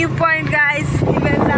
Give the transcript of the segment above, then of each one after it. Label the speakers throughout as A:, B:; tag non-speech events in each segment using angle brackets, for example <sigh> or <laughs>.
A: View point guys ಇವೆಲ್ಲ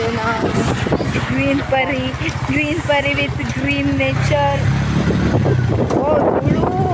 A: Grabe na. Green pari. Green pari with green nature. Oh,
B: blue.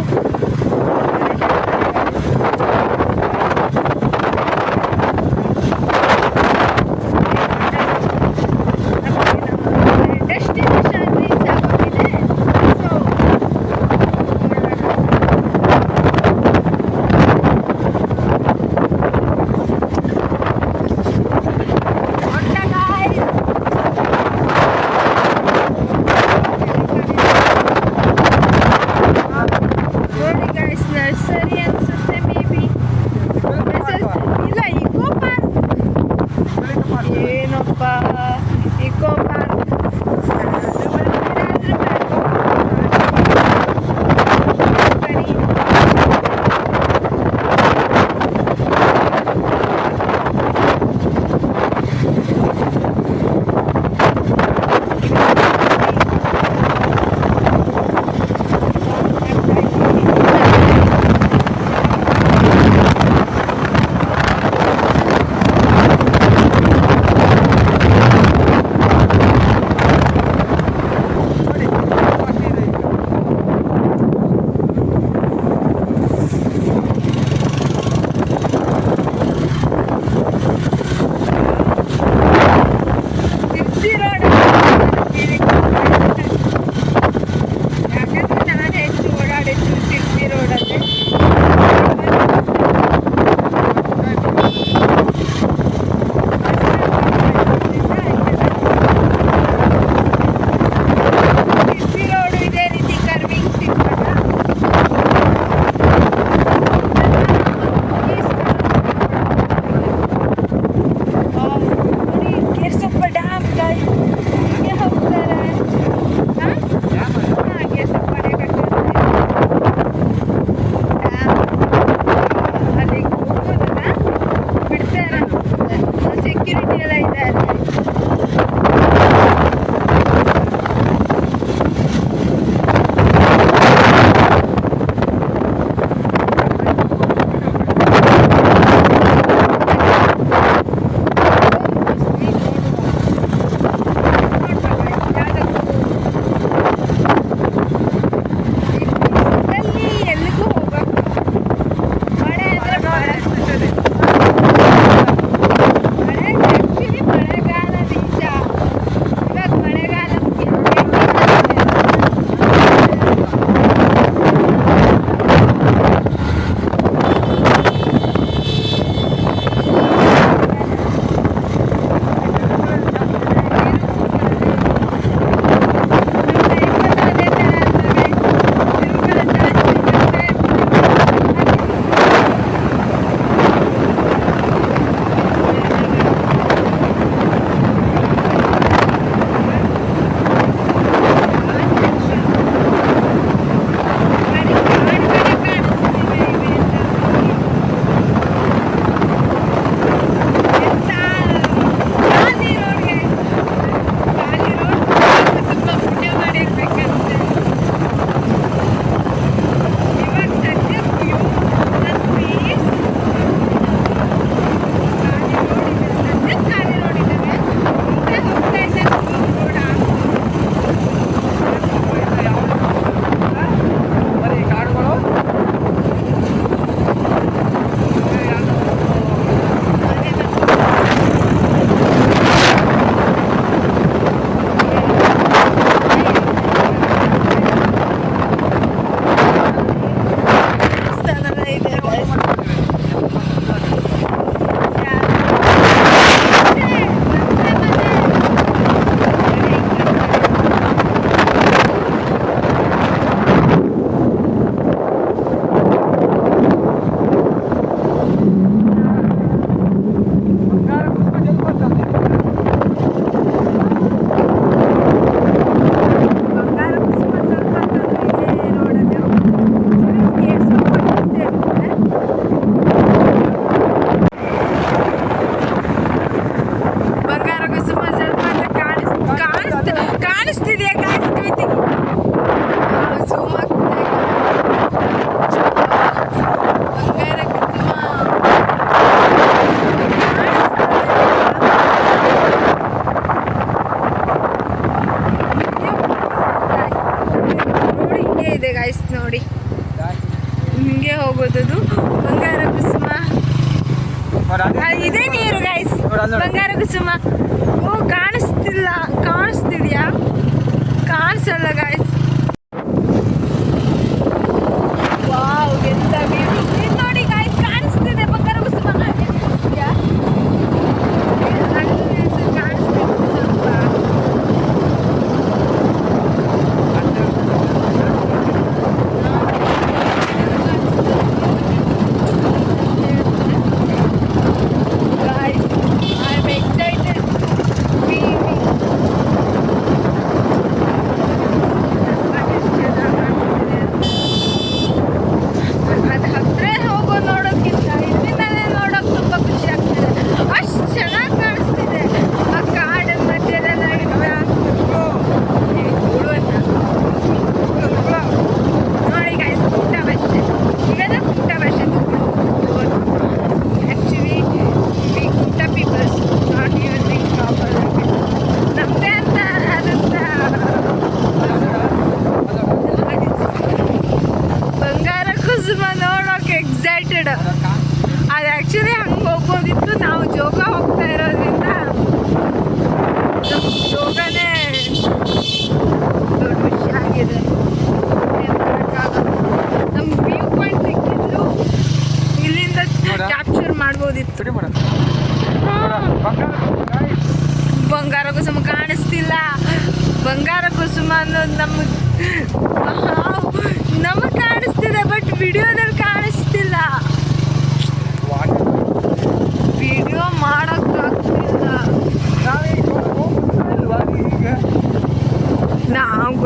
B: ಇದೇ
A: ನೀರು guys ಬಂಗಾರ ಕುಸುಮ ಓ ಕಾಣಿಸ್ತಿಲ್ಲ. ಕಾಣಿಸ್ತಿದ್ಯಾ? ಕಾಣಿಸಲ್ಲ ಗಾಯ್ಸ್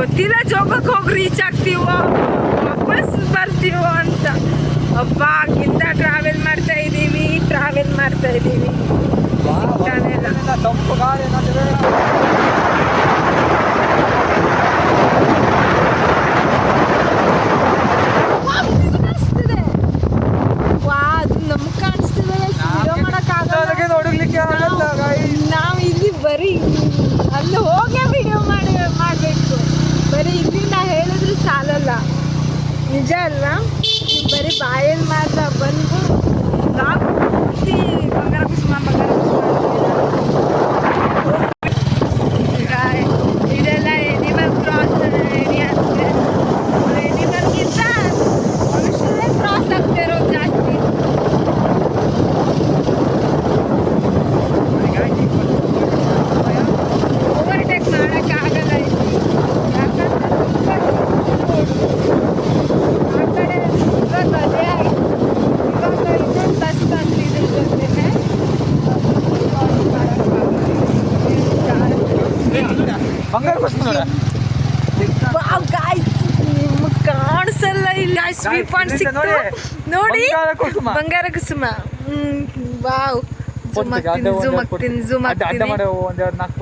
A: ಗೊತ್ತಿಲ್ಲ ಜೋಗಕ್ಕೆ ಹೋಗಿ ರೀಚ್ ಆಗ್ತೀವೋ ವಾಪಸ್ ಬರ್ತೀವೋ ಅಂತ ಅಪ್ಪ ಆಗಿಂತ ಟ್ರಾವೆಲ್ ಮಾಡ್ತಾ ಇದ್ದೀವಿ ಟ್ರಾವೆಲ್ ಮಾಡ್ತಾ ಇದ್ದೀವಿ ನಿಮ್ಗೆ ಕಾಣಿಸಲ್ಲ ಇಲ್ಲ ಸ್ವೀಟ್ ಪಾಯಿಂಟ್ ಸಿಕ್ತು. ನೋಡಿ
B: ಬಂಗಾರ ಕುಸುಮ.
A: Hmm wow.
B: ಜೂಮ್
A: ಆಗ್ತೀನಿ
B: ಜೂಮ್ ನಾಲ್ಕು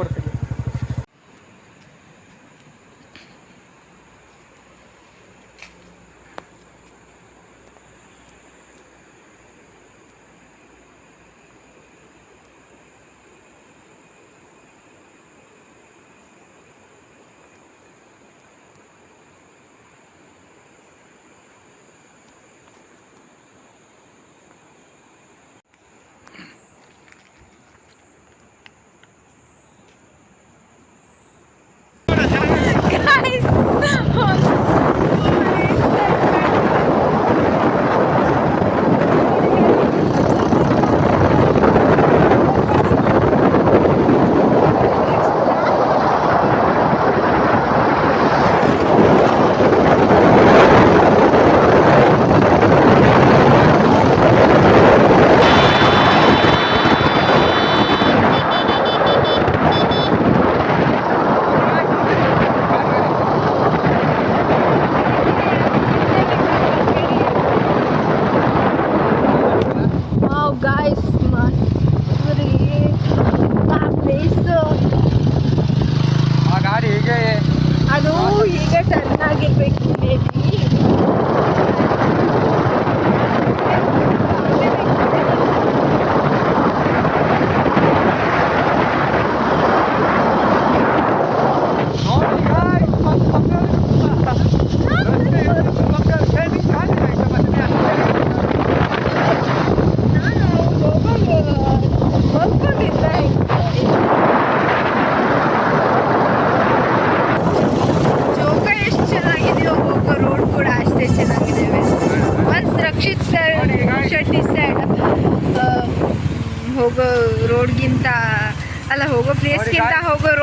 A: guys. <laughs>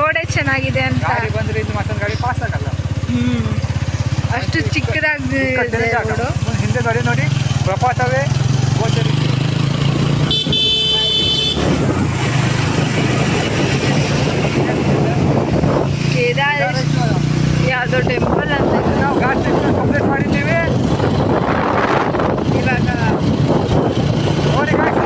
A: ರೋಡೇ ಚೆನ್ನಾಗಿದೆ ಅಂತ.
B: ಗಾಡಿ ಬಂದ್ರೆ ಇಲ್ಲಿ ಮತ್ತೊಂದು ಗಾಡಿ ಪಾಸ್ ಆಗಲ್ಲ.
A: ಹ್ಮ್. ಅಷ್ಟು ಚಿಕ್ಕದಾಗಿ ರೋಡು.
B: ಹಿಂದೆ ನೋಡಿ ನೋಡಿ ಪ್ರಪಾತವೇ ಗೋಚರಿ.
A: ಯಾವುದೋ ಟೆಂಪಲ್ ಅಂತ
B: ನಾವು ಘಾಟ್ ಟೆಂಪಲ್ ಕಂಪ್ಲೀಟ್ ಮಾಡಿದ್ದೀವಿ.
A: ಇವಾಗ
B: ನೋಡಿ
A: ಘಾಟ್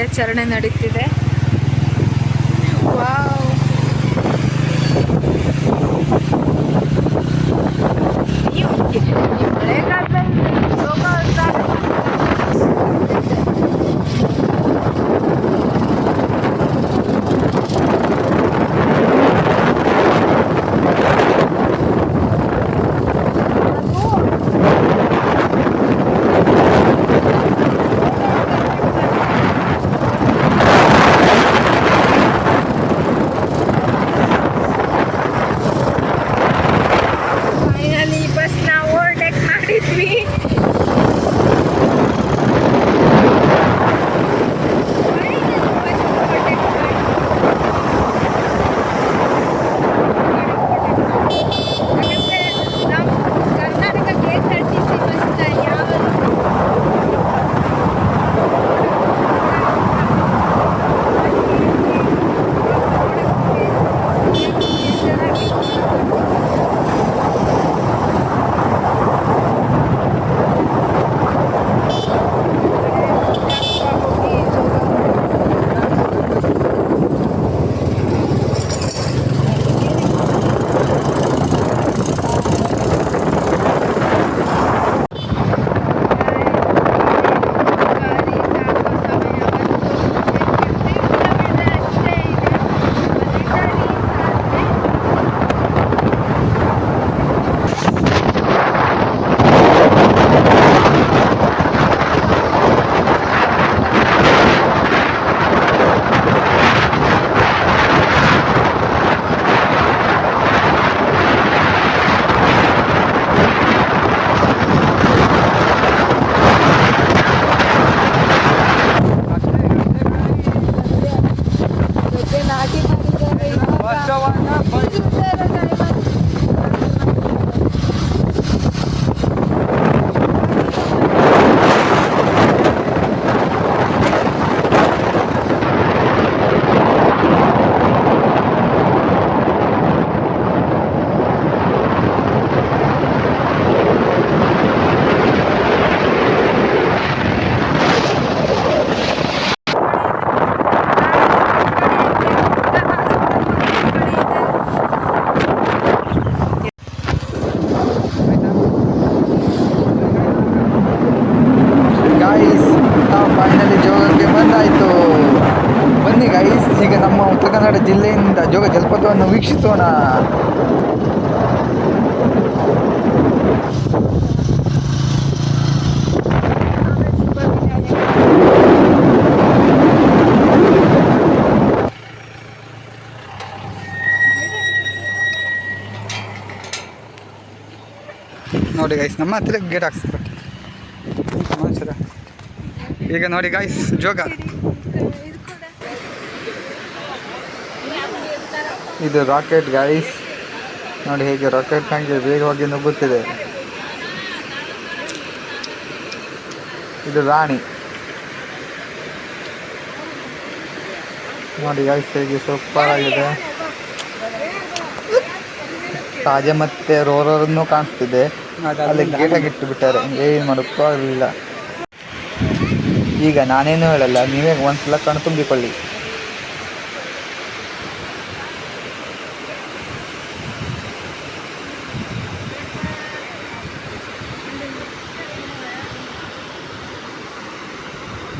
A: ಕಾರ್ಯಾಚರಣೆ ನಡೀತಿದೆ.
C: ಜಲಪಾತವನ್ನು ವೀಕ್ಷಿಸೋಣ ನೋಡಿ ಗೈಸ್ ನಮ್ಮ ಹತ್ರ ಗೇಟ್ ಹಾಕ್ಸ್ತಾರೆ ಮನುಷ್ಯರ ಈಗ ನೋಡಿ ಗೈಸ್ ಜೋಗ ಇದು ರಾಕೆಟ್ ಗೈಸ್ ನೋಡಿ ಹೇಗೆ ರಾಕೆಟ್ ಹಂಗೆ ವೇಗವಾಗಿ ನುಗ್ಗುತ್ತಿದೆ. ಇದು ರಾಣಿ. ನೋಡಿ ಗೈಸ್ ಹೇಗೆ ಸೂಪರ್ ಆಗಿದೆ. ತಾಜೆ ಮತ್ತೆ ರೋರನ್ನು ಕಾಣಿಸ್ತಿದೆ. ಅಲ್ಲಿ ಗೇಟಾಗಿ ಇಟ್ಟು ಬಿಟ್ಟಾರೆ ಏನು ಮಾಡೋಕ್ಕೂ ಆಗಲಿಲ್ಲ. ಈಗ ನಾನೇನು ಹೇಳಲ್ಲ ನೀವೇ ಒಂದ್ಸಲ ಕಣ್ಣು ತುಂಬಿಕೊಳ್ಳಿ.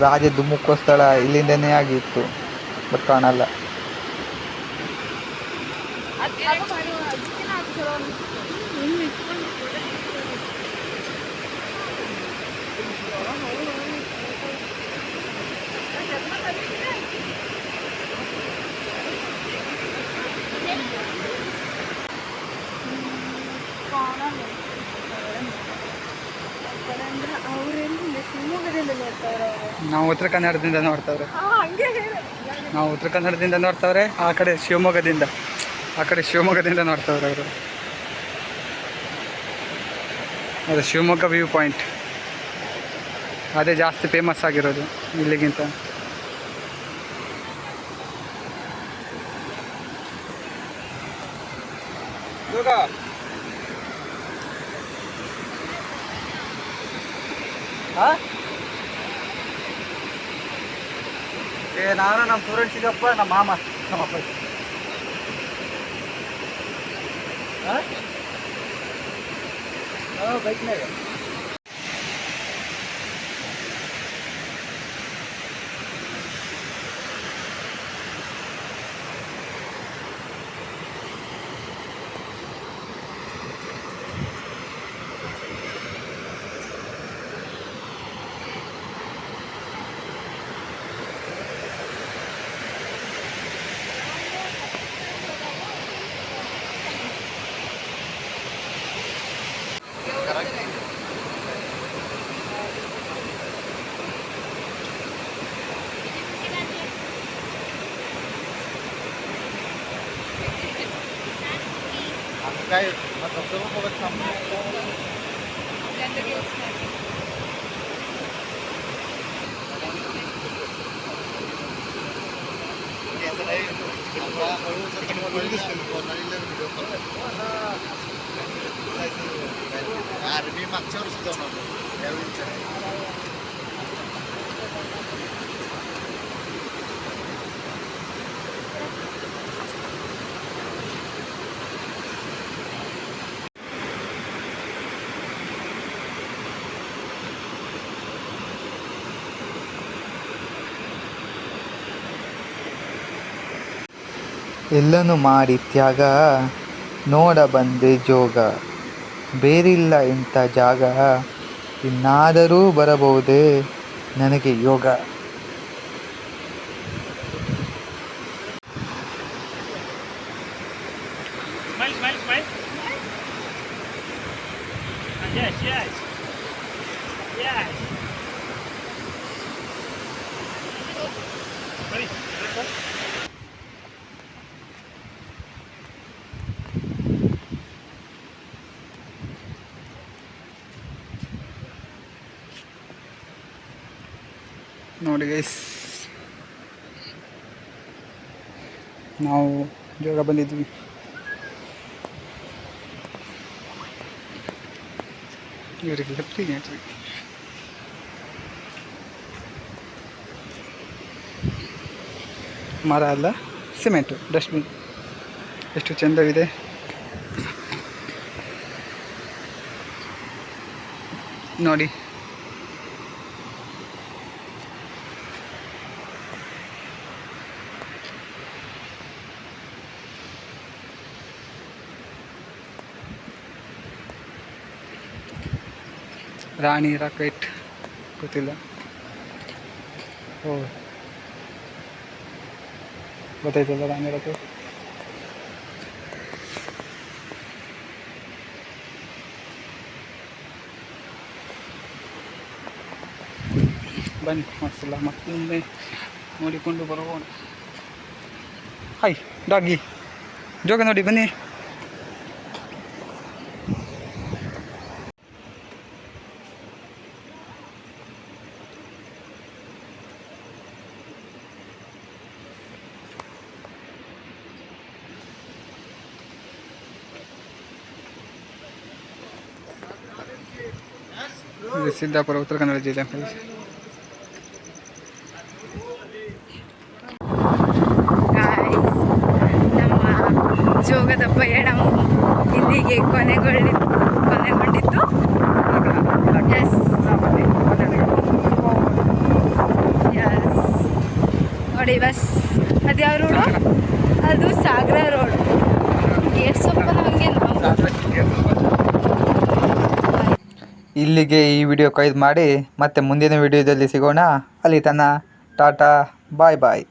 C: ರಾಜ ಮುಖ್ಯ ಸ್ಥಳ ಇಲ್ಲಿಂದನೇ ಆಗಿತ್ತು ಬಟ್ ಕಾಣಲ್ಲ.
A: ಅವರೆಲ್ಲ
B: ನಾವು ಉತ್ತರ ಕನ್ನಡದಿಂದ ನೋಡ್ತಾವ್ರೆ. ನಾವು ಉತ್ತರ ಕನ್ನಡದಿಂದ ನೋಡ್ತಾವ್ರೆ ಆ ಕಡೆ ಶಿವಮೊಗ್ಗದಿಂದ. ಆ ಕಡೆ ಶಿವಮೊಗ್ಗದಿಂದ ನೋಡ್ತಾವ್ರೆ ಅವರು. ಅದು ಶಿವಮೊಗ್ಗ ವ್ಯೂ ಪಾಯಿಂಟ್ ಅದೇ ಜಾಸ್ತಿ ಫೇಮಸ್ ಆಗಿರೋದು ಇಲ್ಲಿಗಿಂತ.
C: ಏ ನಾನು ನಮ್ಮ ಸೂರಜ್ ಸಿಗಪ್ಪ ನಮ್ಮ ಮಾಮ. ನಮ್ಮ ಅಪ್ಪ. ಬೈಕ್ನಾಗ काय
D: मी मागच्या वर्षी जाऊन आलो त्यावेळी
C: ಎಲ್ಲನೂ ಮಾಡಿ ತ್ಯಾಗ ನೋಡ ಬಂದೆ ಜೋಗ. ಬೇರಿಲ್ಲ ಇಂಥ ಜಾಗ. ಇನ್ನಾದರೂ ಬರಬಹುದೇ ನನಗೆ ಯೋಗ.
B: ಮರ ಅಲ್ಲ ಸಿಮೆಂಟು ಡಸ್ಟ್ಬಿನ್. ಎಷ್ಟು ಚೆಂದವಿದೆ. ನೋಡಿ.
C: ರಾಣಿ ರಾಕೆಟ್ ಗೊತ್ತಿಲ್ಲ. ಓ. ಗೊತ್ತಾಯ್ತಲ್ಲ ರಾಣಿ ರಾಕೆಟ್ ಬನ್ನಿ ಮಾಡಿಸಲ್ಲ. ಮತ್ತೊಮ್ಮೆ ನೋಡಿಕೊಂಡು ಹಾಯ್ ಡಾಗಿ ಜೋಗ ನೋಡಿ ಬನ್ನಿ. ಇದು ಸಿದ್ದಾಪುರ ಉತ್ತರ ಕನ್ನಡ ಜಿಲ್ಲೆ
A: ಗಾಯ್ಸ್ ನಮ್ಮ ಜೋಗದ ಪಯಣ ಇಲ್ಲಿಗೆ ಕೊನೆಗೊಳ್ಳಿ ಕೊನೆಗೊಂಡಿತ್ತು ಎಸ್ ಎಸ್ ನೋಡಿ ಬಸ್ ಅದು ಯಾವ ರೋಡು ಅದು ಸಾಗರ ರೋಡ್ ಗೇಟ್ ಸೊಪ್ಪನ ಹಂಗೆ ನಾವು
C: ಇಲ್ಲಿಗೆ ಈ ವಿಡಿಯೋ ಕೈದು ಮಾಡಿ ಮತ್ತೆ ಮುಂದಿನ ವಿಡಿಯೋದಲ್ಲಿ ಸಿಗೋಣ. ಅಲ್ಲಿ ತನ ಟಾಟಾ ಬಾಯ್ ಬಾಯ್